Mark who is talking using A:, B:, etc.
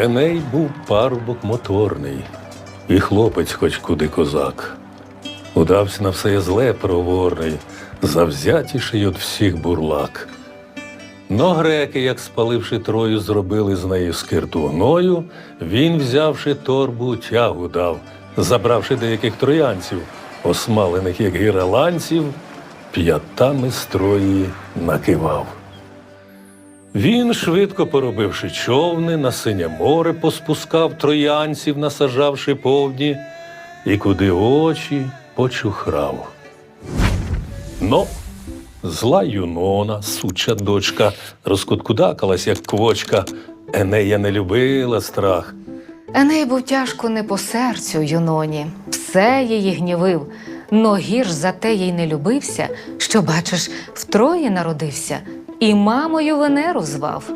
A: Еней був парубок моторний, і хлопець хоч куди козак. Удався на все зле проворний, завзятіший від всіх бурлак. Но греки, як спаливши трою, зробили з неї скирту гною, він, взявши торбу, тягу дав, забравши деяких троянців, осмалених, як гіраланців, п'ятами строї накивав. Він, швидко поробивши човни, на синє море поспускав троянців, насажавши повні, і куди очі почухрав. Но зла Юнона, суча дочка, розкуткудакалась, як квочка. Енея не любила страх.
B: Еней був тяжко не по серцю Юноні, все її гнівив, но гірш за те їй не любився, що, бачиш, втроє народився, і мамою Венеру звав.